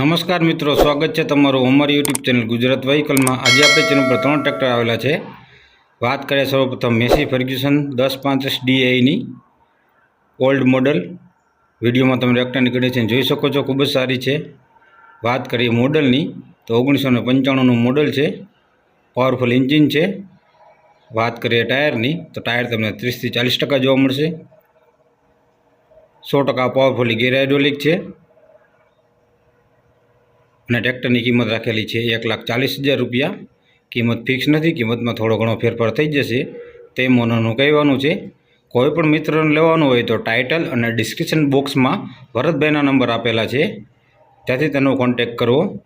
નમસ્કાર મિત્રો, સ્વાગત છે તમારું અમારી યુટ્યુબ ચેનલ ગુજરાત વ્હીકલમાં. આજે આપણે ચેનલ પર ત્રણ ટ્રેક્ટર આવેલા છે. વાત કરીએ સૌપ્રથમ મેસી ફર્ગ્યુસન દસ પાંત્રીસ ડીઆઈની ઓલ્ડ મોડલ. વિડીયોમાં તમે ટ્રેક્ટરની કન્ડિશન જોઈ શકો છો, ખૂબ જ સારી છે. વાત કરીએ મોડલની, તો ઓગણીસો ને પંચાણુંનું મોડલ છે. પાવરફુલ એન્જિન છે. વાત કરીએ ટાયરની, તો ટાયર તમને ત્રીસથી ચાલીસ ટકા જોવા મળશે. સો ટકા પાવરફુલી ગેર હાઇડ્રોલિક છે. અને ટ્રેક્ટરની કિંમત રાખેલી છે એક લાખ ચાલીસ હજાર રૂપિયા. કિંમત ફિક્સ નથી, કિંમતમાં થોડો ઘણો ફેરફાર થઈ જશે. તે મોનોનું કહેવાનું છે, કોઈ પણ મિત્રને લેવાનું હોય તો ટાઇટલ અને ડિસ્ક્રિપ્શન બોક્સમાં ભરતભાઈના નંબર આપેલા છે. ત્યાંથી તેનો કોન્ટેક કરવો.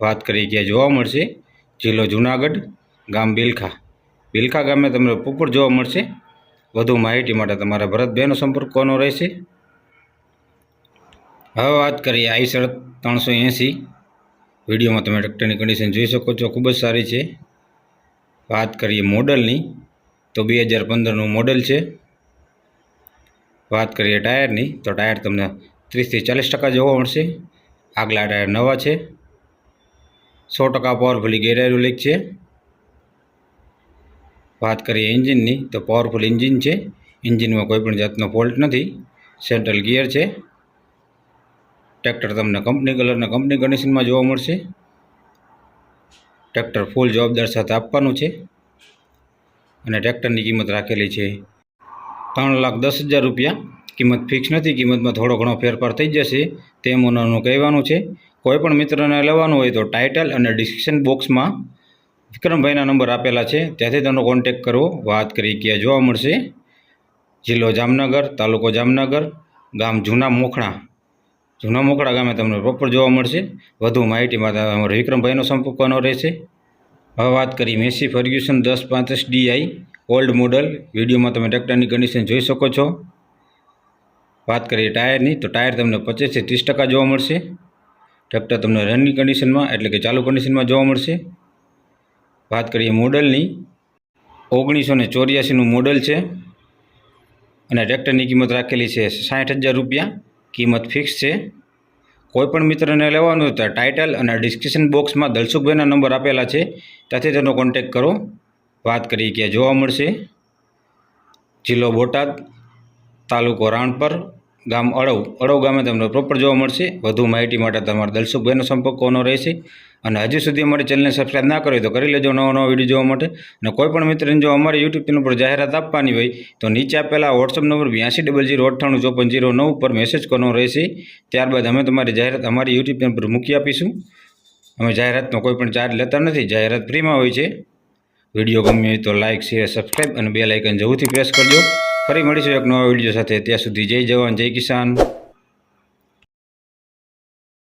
વાત કરી કે જોવા મળશે. જિલ્લો જુનાગઢ, ગામ બિલખા. બિલખા ગામે તમને પોપટ જોવા મળશે. વધુ માહિતી માટે તમારા ભરતભાઈનો સંપર્ક કોનો રહેશે? હવે વાત કરીએ આઈસર ત્રણસો એંસી વિડીયોમાં તમે ટ્રેક્ટરની કન્ડિશન જોઈ શકો છો. ખૂબ જ સારી છે. વાત કરીએ મોડલની, તો બે હજાર પંદરનું મોડલ છે. વાત કરીએ ટાયરની, તો ટાયર તમને ત્રીસથી ચાલીસ ટકા જોવા મળશે. આગલા ટાયર નવા છે. સો ટકા પાવરફુલી ગેરેરુલિક છે. વાત કરીએ એન્જિનની તો પાવરફુલ એન્જિન છે. એન્જિનમાં કોઈપણ જાતનો ફોલ્ટ નથી. સેન્ટ્રલ ગિયર છે. ટ્રેક્ટર તમને કંપની કલરના કંપની કન્ડિશનમાં જોવા મળશે. ટ્રેક્ટર ફૂલ જવાબદાર સાથે આપવાનું છે. અને ટ્રેક્ટરની કિંમત રાખેલી છે ત્રણ લાખ દસ હજાર રૂપિયા. કિંમત ફિક્સ નથી, કિંમતમાં થોડો ઘણો ફેરફાર થઈ જશે તેમ ઓનરનું કહેવાનું છે. કોઈપણ મિત્રને લેવાનું હોય તો ટાઇટલ અને ડિસ્ક્રિપ્શન બોક્સમાં વિક્રમભાઈના નંબર આપેલા છે. ત્યાંથી તેનો કોન્ટેક કરવો. વાત કરી કે જોવા મળશે. જિલ્લો જામનગર, તાલુકો જામનગર, ગામ જૂના મોખણા. જૂના મોકળા ગામે તમને પ્રોપર જોવા મળશે. વધુ માહિતી માટે અમારો વિક્રમભાઈનો સંપર્ક કરવાનો રહેશે. હવે વાત કરી મેસી ફર્ગ્યુસન દસ પાંત્રીસ ડીઆઈ ઓલ્ડ મોડલ. વિડીયોમાં તમે ટ્રેક્ટરની કન્ડિશન જોઈ શકો છો. વાત કરીએ ટાયરની, તો ટાયર તમને પચીસથી ત્રીસ ટકા જોવા મળશે. ટ્રેક્ટર તમને રનની કન્ડિશનમાં એટલે કે ચાલુ કન્ડિશનમાં જોવા મળશે. વાત કરીએ મોડલની. ઓગણીસો ને ચોર્યાસીનું મોડલ છે. અને ટ્રેક્ટરની કિંમત રાખેલી છે સાઠ હજાર રૂપિયા. કિંમત ફિક્સ છે. કોઈપણ મિત્રને લેવાનું હોય તો ટાઇટલ અને ડિસ્ક્રિપ્શન બોક્સમાં દલસુખભાઈના નંબર આપેલા છે. ત્યાંથી તેનો કોન્ટેક કરો. વાત કરી કે જોવા મળશે. જિલ્લો બોટાદ, તાલુકો રાણપર, ગામ અળવ અળવ ગામે તમને પ્રોપર જોવા મળશે. વધુ માહિતી માટે તમારે દલસુખભાઈનો સંપર્ક કોનો રહેશે? અને હજી સુધી અમારી ચેનલને સબસ્ક્રાઈબ ના કરી તો કરી લેજો નવો નવો વીડિયો જોવા માટે. અને કોઈ પણ મિત્રને જો અમારી યુટ્યુબ ચેનલ પર જાહેરાત આપવાની હોય તો નીચે આપેલા વોટ્સઅપ નંબર બ્યાસી ડબલ જીરો અઠ્ઠાણું ચોપન જીરો નવ પર મેસેજ કરવાનો રહેશે. ત્યારબાદ અમે તમારી જાહેરાત અમારી યુટ્યુબ ચેનલ પર મૂકી આપીશું. અમે જાહેરાતનો કોઈ પણ ચાર્જ લેતા નથી. જાહેરાત ફ્રીમાં હોય છે. વીડિયો હોય તો લાઇક શેર સબસ્ક્રાઈબ અને બે લાઇકન જરૂરથી પ્રેસ કરજો. ફરી મળીશું એક નવા વીડિયો સાથે. ત્યાં સુધી જય જવાન, જય કિસાન.